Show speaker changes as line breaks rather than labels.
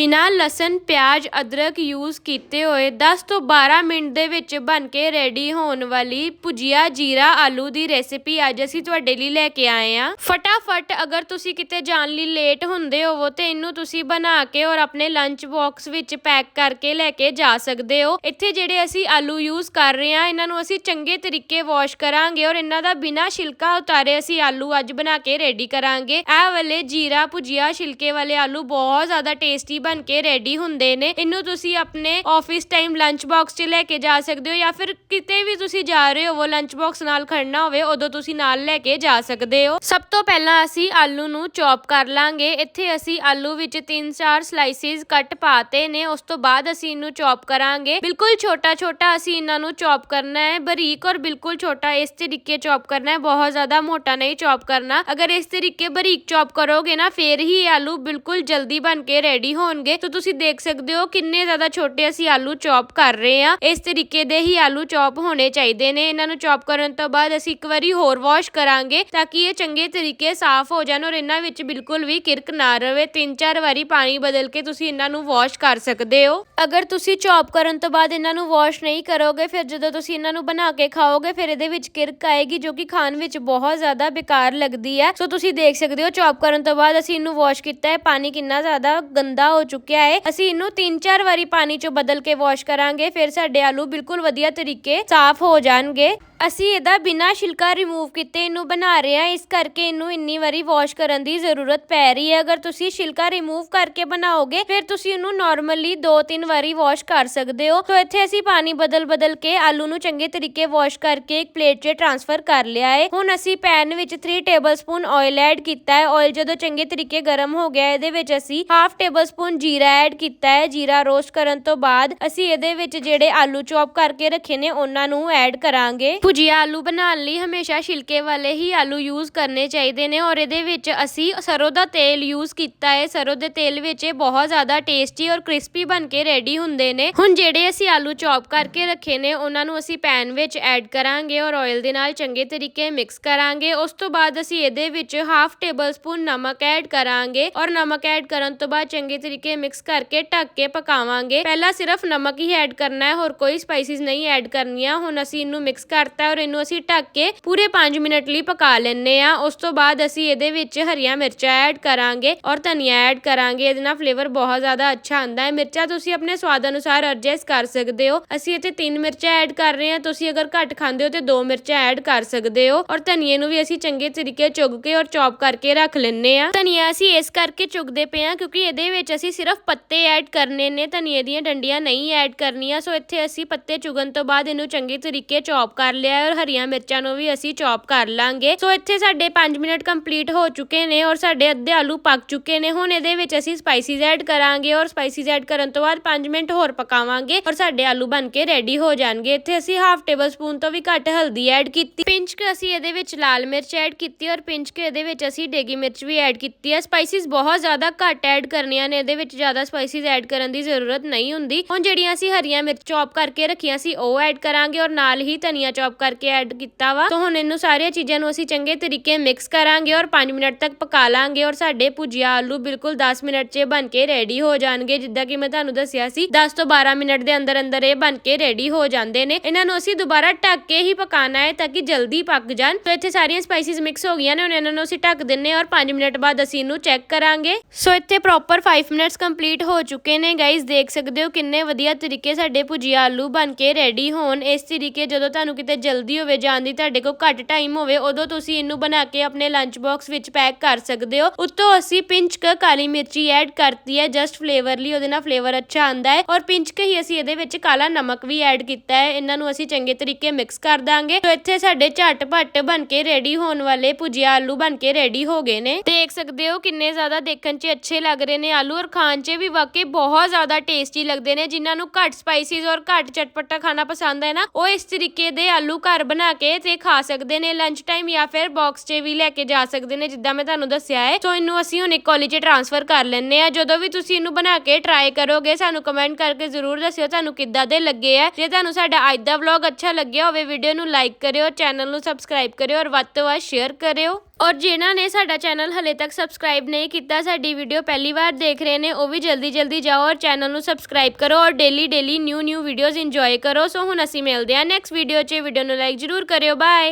ਬਿਨਾਂ ਲਸਣ, ਪਿਆਜ਼, ਅਦਰਕ ਯੂਜ਼ ਕੀਤੇ ਹੋਏ ਦਸ ਤੋਂ 12 ਮਿੰਟ ਦੇ ਵਿੱਚ ਬਣ ਕੇ ਰੈਡੀ ਹੋਣ ਵਾਲੀ ਭੁਜੀਆ ਜੀਰਾ ਆਲੂ ਦੀ ਰੈਸਿਪੀ ਅੱਜ ਅਸੀਂ ਤੁਹਾਡੇ ਲਈ ਲੈ ਕੇ ਆਏ ਹਾਂ। ਫਟਾਫਟ ਅਗਰ ਤੁਸੀਂ ਕਿਤੇ ਜਾਣ ਲਈ ਲੇਟ ਹੁੰਦੇ ਹੋਵੋ ਤੇ ਇਹਨੂੰ ਤੁਸੀਂ ਬਣਾ ਕੇ ਔਰ ਆਪਣੇ ਲੰਚ ਬਾਕਸ ਵਿੱਚ ਪੈਕ ਕਰਕੇ ਲੈ ਕੇ ਜਾ ਸਕਦੇ ਹੋ। ਇੱਥੇ ਜਿਹੜੇ ਅਸੀਂ ਆਲੂ ਯੂਜ਼ ਕਰ ਰਹੇ ਹਾਂ, ਇਹਨਾਂ ਨੂੰ ਅਸੀਂ ਚੰਗੇ ਤਰੀਕੇ ਵਾਸ਼ ਕਰਾਂਗੇ ਔਰ ਇਹਨਾਂ ਦਾ ਬਿਨਾਂ ਛਿਲਕਾ ਉਤਾਰੇ ਅਸੀਂ ਆਲੂ ਅੱਜ ਬਣਾ ਕੇ ਰੈਡੀ ਕਰਾਂਗੇ। ਇਹ ਵਾਲੇ ਜੀਰਾ, ਭੁਜੀਆ, ਛਿਲਕੇ ਵਾਲੇ ਆਲੂ ਬਹੁਤ ਜ਼ਿਆਦਾ ਟੇਸਟੀ ਬਣ ਕੇ ਰੈਡੀ ਹੁੰਦੇ ਨੇ। ਇਹਨੂੰ ਤੁਸੀਂ ਆਪਣੇ ਆਫਿਸ ਟਾਈਮ ਲੰਚ ਬਾਕਸ 'ਚ ਲੈ ਕੇ ਜਾ ਸਕਦੇ ਹੋ ਜਾਂ ਫਿਰ ਕਿਤੇ ਵੀ ਤੁਸੀਂ ਜਾ ਰਹੇ ਹੋ ਲੰਚ ਬਾਕਸ ਨਾਲ ਖੜਨਾ ਹੋਵੇ, ਉਦੋਂ ਤੁਸੀਂ ਨਾਲ ਲੈ ਕੇ ਜਾ ਸਕਦੇ ਹੋ। ਸਭ ਤੋਂ ਪਹਿਲਾਂ ਅਸੀਂ ਆਲੂ ਨੂੰ ਚੌਪ ਕਰ ਲਾਂਗੇ। ਇੱਥੇ ਅਸੀਂ ਆਲੂ ਵਿੱਚ 3-4 ਸਲਾਈਸਿਸ ਕੱਟ ਪਾਤੇ ਨੇ। ਉਸ ਤੋਂ ਬਾਅਦ ਅਸੀਂ ਇਹਨੂੰ ਚੌਪ ਕਰਾਂਗੇ। ਬਿਲਕੁਲ ਛੋਟਾ ਛੋਟਾ ਅਸੀਂ ਇਹਨਾਂ ਨੂੰ ਚੌਪ ਕਰਨਾ ਹੈ। ਬਰੀਕ ਔਰ ਬਿਲਕੁਲ ਛੋਟਾ, ਇਸ ਤਰੀਕੇ ਚੌਪ ਕਰਨਾ ਹੈ। ਬਹੁਤ ਜ਼ਿਆਦਾ ਮੋਟਾ ਨਹੀਂ ਚੌਪ ਕਰਨਾ। ਅਗਰ ਇਸ ਤਰੀਕੇ ਬਰੀਕ ਚੌਪ ਕਰੋਗੇ ਨਾ, ਫੇਰ ਹੀ ਇਹ ਆਲੂ ਬਿਲਕੁਲ ਜਲਦੀ ਬਣ ਕੇ ਰੈਡੀ ਹੋਣਗੇ। ਤਾਂ ਤੁਸੀਂ ਦੇਖ ਸਕਦੇ ਹੋ ਕਿੰਨੇ ਜ਼ਿਆਦਾ ਛੋਟੇ ਅਸੀਂ ਆਲੂ ਚੌਪ ਕਰ ਰਹੇ ਹਾਂ। ਇਸ ਤਰੀਕੇ ਦੇ ਹੀ ਆਲੂ ਚੌਪ ਹੋਣੇ ਚਾਹੀਦੇ ਨੇ। ਇਹਨਾਂ ਨੂੰ ਚੌਪ ਕਰਨ ਤੋਂ ਬਾਅਦ ਅਸੀਂ ਇੱਕ ਵਾਰੀ ਹੋਰ ਵਾਸ਼ ਕਰਾਂਗੇ ਤਾਂ ਕਿ ਇਹ ਚੰਗੇ ਤਰੀਕੇ ਸਾਫ਼ ਹੋ ਜਾਣ ਔਰ ਇਹਨਾਂ ਵਿੱਚ ਬਿਲਕੁਲ ਵੀ ਕਿਰਕ ਨਾ ਰਵੇ। ਤਿੰਨ ਚਾਰ ਵਾਰੀ ਪਾਣੀ ਬਦਲ ਕੇ ਤੁਸੀਂ ਇਹਨਾਂ ਨੂੰ ਵਾਸ਼ ਕਰ ਸਕਦੇ ਹੋ। ਅਗਰ ਤੁਸੀਂ ਚੌਪ ਕਰਨ ਤੋਂ ਬਾਅਦ ਇਹਨਾਂ ਨੂੰ ਵਾਸ਼ ਨਹੀਂ ਕਰੋਗੇ, ਫਿਰ ਜਦੋਂ ਤੁਸੀਂ ਇਹਨਾਂ ਨੂੰ ਬਣਾ ਕੇ ਖਾਓਗੇ, ਫਿਰ ਇਹਦੇ ਵਿੱਚ ਕਿਰਕ ਆਏਗੀ ਜੋ ਕਿ ਖਾਣ ਵਿੱਚ ਬਹੁਤ ਜ਼ਿਆਦਾ ਬੇਕਾਰ ਲੱਗਦੀ ਹੈ। ਸੋ ਤੁਸੀਂ ਦੇਖ ਸਕਦੇ ਹੋ ਚੌਪ ਕਰਨ ਤੋਂ ਬਾਅਦ ਅਸੀਂ ਇਹਨੂੰ ਵਾਸ਼ ਕੀਤਾ ਹੈ। ਪਾਣੀ ਕਿੰਨਾ ਜ਼ਿਆਦਾ ਗੰਦਾ ਹੋ ਹੋ ਚੁੱਕਿਆ ਹੈ। ਅਸੀਂ ਇਹਨੂੰ ਤਿੰਨ ਚਾਰ ਵਾਰੀ ਪਾਣੀ ਚ ਬਦਲ ਕੇ ਵਾਸ਼ ਕਰਾਂਗੇ। ਫਿਰ ਸਾਡੇ ਆਲੂ ਬਿਲਕੁਲ ਵਧੀਆ ਤਰੀਕੇ ਸਾਫ਼ ਹੋ ਜਾਣਗੇ। ਅਸੀਂ ਇਹਦਾ ਬਿਨਾਂ ਛਿਲਕਾ ਰਿਮੂਵ ਕੀਤੇ ਇਹਨੂੰ ਬਣਾ ਰਹੇ ਹਾਂ। ਇਸ ਕਰਕੇ ਇਹਨੂੰ ਇੰਨੀ ਵਾਰੀ ਵਾਸ਼ ਕਰਨ ਦੀ ਜ਼ਰੂਰਤ ਪੈ ਰਹੀ ਹੈ। ਅਗਰ ਤੁਸੀਂ ਛਿਲਕਾ ਰਿਮੂਵ ਕਰਕੇ ਬਣਾਓਗੇ, ਫਿਰ ਤੁਸੀਂ ਇਹਨੂੰ ਨਾਰਮਲੀ 2-3 ਵਾਰੀ ਵਾਸ਼ ਕਰ ਸਕਦੇ ਹੋ। ਸੋ ਇੱਥੇ ਅਸੀਂ ਪਾਣੀ ਬਦਲ ਬਦਲ ਕੇ ਆਲੂ ਨੂੰ ਚੰਗੇ ਤਰੀਕੇ ਵਾਸ਼ ਕਰਕੇ ਇੱਕ ਪਲੇਟ 'ਚ ਟ੍ਰਾਂਸਫਰ ਕਰ ਲਿਆ ਹੈ। ਹੁਣ ਅਸੀਂ ਪੈਨ ਵਿੱਚ 3 ਟੇਬਲਸਪੂਨ ਆਇਲ ਐਡ ਕੀਤਾ ਹੈ। ਆਇਲ ਜਦੋਂ ਚੰਗੇ ਤਰੀਕੇ ਗਰਮ ਹੋ ਗਿਆ, ਇਹਦੇ ਵਿੱਚ ਅਸੀਂ ਹਾਫ ਟੇਬਲਸਪੂਨ ਜੀਰਾ ਐਡ ਕੀਤਾ ਹੈ। ਜੀਰਾ ਰੋਸਟ ਕਰਨ ਤੋਂ ਬਾਅਦ ਅਸੀਂ ਇਹਦੇ ਵਿੱਚ ਜਿਹੜੇ ਆਲੂ ਚੌਪ ਕਰਕੇ ਰੱਖੇ ਨੇ, ਉਹਨਾਂ ਨੂੰ ਐਡ ਕਰਾਂਗੇ। ਭੁਜੀਆ ਆਲੂ ਬਣਾਉਣ ਲਈ ਹਮੇਸ਼ਾ ਛਿਲਕੇ ਵਾਲੇ ਹੀ ਆਲੂ ਯੂਜ਼ ਕਰਨੇ ਚਾਹੀਦੇ ਨੇ ਔਰ ਇਹਦੇ ਵਿੱਚ ਅਸੀਂ ਸਰੋਂ ਦਾ ਤੇਲ ਯੂਜ਼ ਕੀਤਾ ਹੈ। ਸਰੋਂ ਦੇ ਤੇਲ ਵਿੱਚ ਇਹ ਬਹੁਤ ਜ਼ਿਆਦਾ ਟੇਸਟੀ ਔਰ ਕ੍ਰਿਸਪੀ ਬਣ ਕੇ ਰੈਡੀ ਹੁੰਦੇ ਨੇ। ਹੁਣ ਜਿਹੜੇ ਅਸੀਂ ਆਲੂ ਚੌਪ ਕਰਕੇ ਰੱਖੇ ਨੇ, ਉਹਨਾਂ ਨੂੰ ਅਸੀਂ ਪੈਨ ਵਿੱਚ ਐਡ ਕਰਾਂਗੇ ਔਰ ਆਇਲ ਦੇ ਨਾਲ ਚੰਗੇ ਤਰੀਕੇ ਮਿਕਸ ਕਰਾਂਗੇ। ਉਸ ਤੋਂ ਬਾਅਦ ਅਸੀਂ ਇਹਦੇ ਵਿੱਚ ਹਾਫ ਟੇਬਲ ਸਪੂਨ ਨਮਕ ਐਡ ਕਰਾਂਗੇ ਔਰ ਨਮਕ ਐਡ ਕਰਨ ਤੋਂ ਬਾਅਦ ਚੰਗੇ ਤਰੀਕੇ ਮਿਕਸ ਕਰਕੇ ਢੱਕ ਕੇ ਪਕਾਵਾਂਗੇ। ਪਹਿਲਾਂ ਸਿਰਫ ਨਮਕ ਹੀ ਐਡ ਕਰਨਾ ਹੈ, ਹੋਰ ਕੋਈ ਸਪਾਈਸਿਸ ਨਹੀਂ ਐਡ ਕਰਨੀਆਂ। ਹੁਣ ਅਸੀਂ ਇਹਨੂੰ ਮਿਕਸ ਕਰ ਕਰਤਾ ਔਰ ਇਹਨੂੰ ਅਸੀਂ ਢੱਕ ਕੇ ਪੂਰੇ 5 ਮਿੰਟ ਲਈ ਪਕਾ ਲੈਣੇ ਆ ਉਸ ਤੋਂ ਬਾਅਦ ਅਸੀਂ ਇਹਦੇ ਵਿੱਚ ਹਰੀਆਂ ਮਿਰਚਾਂ ਐਡ ਕਰਾਂਗੇ ਔਰ ਧਨੀਆ ਐਡ ਕਰਾਂਗੇ। ਇਹਦੇ ਨਾਲ ਫਲੇਵਰ ਬਹੁਤ ਜ਼ਿਆਦਾ ਅੱਛਾ ਆਉਂਦਾ ਹੈ। ਮਿਰਚਾਂ ਤੁਸੀਂ ਆਪਣੇ ਸਵਾਦ ਅਨੁਸਾਰ ਐਡਜਸਟ ਕਰ ਸਕਦੇ ਹੋ। ਅਸੀਂ ਇੱਥੇ 3 ਮਿਰਚਾਂ ਐਡ ਕਰ ਰਹੇ ਹਾਂ। ਤੁਸੀਂ ਅਗਰ ਘੱਟ ਖਾਂਦੇ ਹੋ ਤੇ ਦੋ ਮਿਰਚਾਂ ਐਡ ਕਰ ਸਕਦੇ ਹੋ ਔਰ ਧਨੀਏ ਨੂੰ ਵੀ ਅਸੀਂ ਚੰਗੇ ਤਰੀਕੇ ਚੁਗ ਕੇ ਔਰ ਚੌਪ ਕਰਕੇ ਰੱਖ ਲੈਣੇ ਆ ਧਨੀਆ ਅਸੀਂ ਇਸ ਕਰਕੇ ਚੁਗਦੇ ਪਏ ਆ ਕਿਉਂਕਿ ਇਹਦੇ ਵਿੱਚ ਅਸੀਂ ਸਿਰਫ ਪੱਤੇ ਐਡ ਕਰਨੇ ਨੇ। ਧਨੀਏ ਦੀਆਂ ਡੰਡੀਆਂ ਨਹੀਂ ਐਡ ਕਰਨੀਆਂ। ਸੋ ਇੱਥੇ ਅਸੀਂ ਪੱਤੇ ਚੁਗਣ ਤੋਂ ਬਾਅਦ ਇਹਨੂੰ ਚੰਗੇ ਤਰੀਕੇ ਚੌਪ ਕਰ ਲਿਆ ਔਰ ਹਰੀਆਂ ਮਿਰਚਾਂ ਨੂੰ ਵੀ ਅਸੀਂ ਚੌਪ ਕਰ ਲਾਂਗੇ। ਸੋ ਇੱਥੇ ਸਾਡੇ 5 ਮਿੰਟ ਕੰਪਲੀਟ ਹੋ ਚੁੱਕੇ ਨੇ ਔਰ ਸਾਡੇ ਅੱਧੇ ਆਲੂ ਪੱਕ ਚੁੱਕੇ ਨੇ। ਹੁਣ ਇਹਦੇ ਵਿੱਚ ਅਸੀਂ ਸਪਾਈਸਿਸ ਐਡ ਕਰਾਂਗੇ ਔਰ ਸਪਾਈਸਿਸ ਐਡ ਕਰਨ ਤੋਂ ਬਾਅਦ 5 ਮਿੰਟ ਹੋਰ ਪਕਾਵਾਂਗੇ ਔਰ ਸਾਡੇ ਆਲੂ ਬਣ ਕੇ ਰੈਡੀ ਹੋ ਜਾਣਗੇ। ਇੱਥੇ ਅਸੀਂ ਹਾਫ ਟੇਬਲ ਸਪੂਨ ਤੋਂ ਵੀ ਘੱਟ ਹਲਦੀ ਐਡ ਕੀਤੀ। ਪਿੰਚ ਕੇ ਅਸੀਂ ਇਹਦੇ ਵਿੱਚ ਲਾਲ ਮਿਰਚ ਐਡ ਕੀਤੀ ਔਰ ਪਿੰਚ ਕੇ ਇਹਦੇ ਵਿੱਚ ਅਸੀਂ ਡੇਗੀ ਮਿਰਚ ਵੀ ਐਡ ਕੀਤੀ ਹੈ। ਸਪਾਈਸਿਸ ਬਹੁਤ ਜ਼ਿਆਦਾ ਘੱਟ ਐਡ ਕਰਨੀਆਂ ਨੇ, ਇਹਦੇ ਵਿੱਚ ਜ਼ਿਆਦਾ ਸਪਾਈਸਿਸ ਐਡ ਕਰਨ ਦੀ ਜ਼ਰੂਰਤ ਨਹੀਂ ਹੁੰਦੀ। ਹੁਣ ਜਿਹੜੀਆਂ ਅਸੀਂ ਹਰੀਆਂ ਮਿਰਚ ਚੌਪ ਕਰਕੇ ਰੱਖੀਆਂ ਸੀ, ਉਹ ਐਡ ਕਰਾਂਗੇ ਔਰ ਨਾਲ ਹੀ ਧਨੀਆ ਚੌਪ ਕਰਕੇ ਐਡ ਕੀਤਾ ਵਾ। ਤਾਂ ਹੁਣ ਇਹਨੂੰ ਸਾਰੀਆਂ ਚੀਜ਼ਾਂ ਨੂੰ ਅਸੀਂ ਚੰਗੇ ਤਰੀਕੇ ਮਿਕਸ ਕਰਾਂਗੇ ਔਰ 5 ਮਿੰਟ ਤੱਕ ਪਕਾ ਲਾਂਗੇ ਔਰ ਸਾਡੇ ਭੁਜੀਆ ਆਲੂ ਬਿਲਕੁਲ 10 ਮਿੰਟ 'ਚ ਬਣ ਕੇ ਰੈਡੀ ਹੋ ਜਾਣਗੇ। ਜਿੱਦਾਂ ਕਿ ਮੈਂ ਤੁਹਾਨੂੰ ਦੱਸਿਆ ਸੀ 10 ਤੋਂ 12 ਮਿੰਟ ਦੇ ਅੰਦਰ ਅੰਦਰ ਇਹ ਬਣ ਕੇ ਰੈਡੀ ਹੋ ਜਾਂਦੇ ਨੇ। ਇਹਨਾਂ ਨੂੰ ਅਸੀਂ ਦੁਬਾਰਾ ਢੱਕ ਕੇ ਹੀ ਪਕਾਣਾ ਹੈ ਤਾਂ ਕਿ ਜਲਦੀ ਪੱਕ ਜਾਣ। ਤਾਂ ਇੱਥੇ ਸਾਰੀਆਂ ਸਪਾਈਸਿਸ ਮਿਕਸ ਹੋ ਗਈਆਂ ਨੇ, ਹੁਣ ਇਹਨਾਂ ਨੂੰ ਅਸੀਂ ਢੱਕ ਦਿੰਨੇ ਔਰ 5 ਮਿੰਟ ਬਾਅਦ ਅਸੀਂ ਇਹਨੂੰ ਚੈੱਕ ਕਰਾਂਗੇ। ਸੋ ਇੱਥੇ ਪ੍ਰੋਪਰ 5 ਮਿੰਟਸ ਕੰਪਲੀਟ ਹੋ ਚੁੱਕੇ ਨੇ ਗਾਇਜ਼ ਦੇਖ ਸਕਦੇ ਹੋ ਕਿੰਨੇ ਵਧੀਆ ਤਰੀਕੇ ਸਾਡੇ ਭੁਜੀਆ ਆਲੂ ਬਣ ਕੇ ਰੈਡੀ ਹੋਣ। ਇਸ ਤਰੀਕੇ ਜਦੋਂ ਤੁਹਾਨੂੰ ਕਿਤੇ ਜਲਦੀ ਹੋਵੇ, ਜਾਣ ਦੀ ਤੁਹਾਡੇ ਕੋਲ ਘੱਟ ਟਾਈਮ ਹੋਵੇ, ਉਦੋਂ ਤੁਸੀਂ ਇਹਨੂੰ ਬਣਾ ਕੇ ਆਪਣੇ ਲੰਚ ਬਾਕਸ ਵਿੱਚ ਪੈਕ ਕਰ ਸਕਦੇ ਹੋ। ਉੱਤੋਂ ਅਸੀਂ ਪਿੰਚ ਕ ਕਾਲੀ ਮਿਰਚੀ ਐਡ ਕਰਤੀ ਹੈ ਜਸਟ ਫਲੇਵਰ ਲਈ ਉਹਦੇ ਨਾਲ ਫਲੇਵਰ ਅੱਛਾ ਆਂਦਾ ਹੈ। ਔਰ ਪਿੰਚ ਕੇ ਹੀ ਅਸੀਂ ਇਹਦੇ ਵਿੱਚ ਕਾਲਾ ਨਮਕ ਵੀ ਐਡ ਕੀਤਾ ਹੈ। ਇਹਨਾਂ ਨੂੰ ਅਸੀਂ ਚੰਗੇ ਤਰੀਕੇ ਮਿਕਸ ਕਰ ਦਾਂਗੇ। ਸੋ ਇੱਥੇ ਸਾਡੇ ਝਟਪਟ ਬਣ ਕੇ ਰੈਡੀ ਹੋਣ ਵਾਲੇ ਭੁਜੀਆ ਆਲੂ ਬਣ ਕੇ ਰੈਡੀ ਹੋ ਗਏ ਨੇ। ਦੇਖ ਸਕਦੇ ਹੋ ਕਿੰਨੇ ਜ਼ਿਆਦਾ ਦੇਖਣ 'ਚ ਅੱਛੇ ਲੱਗ ਰਹੇ ਨੇ ਆਲੂ ਔਰ ਖਾਣ 'ਚ ਵੀ ਵਾਕਈ ਬਹੁਤ ਜ਼ਿਆਦਾ ਟੇਸਟੀ ਲੱਗਦੇ ਨੇ। ਜਿਨ੍ਹਾਂ ਨੂੰ ਘੱਟ ਸਪਾਈਸੀਜ਼ ਔਰ ਘੱਟ ਚਟਪਟਾ ਖਾਣਾ ਪਸੰਦ ਹੈ ਨਾ, ਉਹ ਇਸ ਤਰੀਕੇ ਦੇ ਆਲੂ ਘਰ ਬਣਾ ਕੇ ਤੇ ਖਾ ਸਕਦੇ ਨੇ ਲੰਚ ਟਾਈਮ ਜਾਂ ਫਿਰ ਬਾਕਸ 'ਚ ਵੀ ਲੈ ਕੇ ਜਾ ਸਕਦੇ ਨੇ, ਜਿੱਦਾਂ ਮੈਂ ਤੁਹਾਨੂੰ ਦੱਸਿਆ ਹੈ। ਸੋ ਇਹਨੂੰ ਅਸੀਂ ਹੁਣ ਇੱਕ ਕੌਲੀ 'ਚ ਟ੍ਰਾਂਸਫਰ ਕਰ ਲੈਂਦੇ ਆ ਜਦੋਂ ਵੀ ਤੁਸੀਂ ਇਹਨੂੰ ਬਣਾ ਕੇ ਟਰਾਈ ਕਰੋਗੇ, ਸਾਨੂੰ ਕਮੈਂਟ ਕਰਕੇ ਜ਼ਰੂਰ ਦੱਸਿਓ ਤੁਹਾਨੂੰ ਕਿੱਦਾਂ ਦੇ ਲੱਗੇ ਆ। ਜੇ ਤੁਹਾਨੂੰ ਸਾਡਾ ਅੱਜ ਦਾ ਵਲੌਗ ਅੱਛਾ ਲੱਗਿਆ ਹੋਵੇ ਵੀਡੀਓ ਨੂੰ ਲਾਈਕ ਕਰਿਓ ਚੈਨਲ ਨੂੰ ਸਬਸਕ੍ਰਾਈਬ ਕਰਿਓ ਔਰ ਵੱਧ ਤੋਂ ਵੱਧ ਸ਼ੇਅਰ ਕਰਿਓ। ਔਰ ਜਿਨ੍ਹਾਂ ਨੇ ਸਾਡਾ ਚੈਨਲ ਹਲੇ ਤੱਕ ਸਬਸਕ੍ਰਾਈਬ ਨਹੀਂ ਕੀਤਾ, ਸਾਡੀ ਵੀਡੀਓ ਪਹਿਲੀ ਵਾਰ ਦੇਖ ਰਹੇ ਨੇ, ਉਹ ਵੀ ਜਲਦੀ ਜਲਦੀ ਜਾਓ ਔਰ ਚੈਨਲ ਨੂੰ ਸਬਸਕ੍ਰਾਈਬ ਕਰੋ ਔਰ daily daily new new videos enjoy ਕਰੋ। ਸੋ ਹੁਣ ਅਸੀਂ ਮਿਲਦੇ ਹਾਂ ਨੈਕਸਟ ਵੀਡੀਓ 'ਚ। ਵੀਡੀਓ ਨੂੰ ਲਾਈਕ ਜਰੂਰ ਕਰਿਓ। ਬਾਏ